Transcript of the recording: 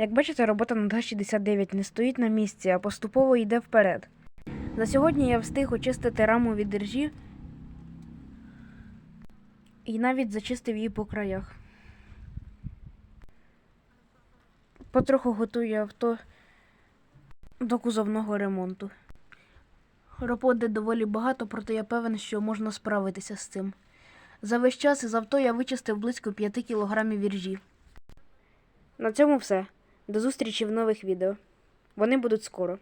Як бачите, робота на Г-69 не стоїть на місці, а поступово йде вперед. За сьогодні я встиг очистити раму від держі і навіть зачистив її по краях. Потроху готую авто до кузовного ремонту. Роботи доволі багато, проте я певен, що можна справитися з цим. За весь час із авто я вичистив близько 5 кілограмів віржі. На цьому все. До зустрічі в нових відео. Вони будуть скоро.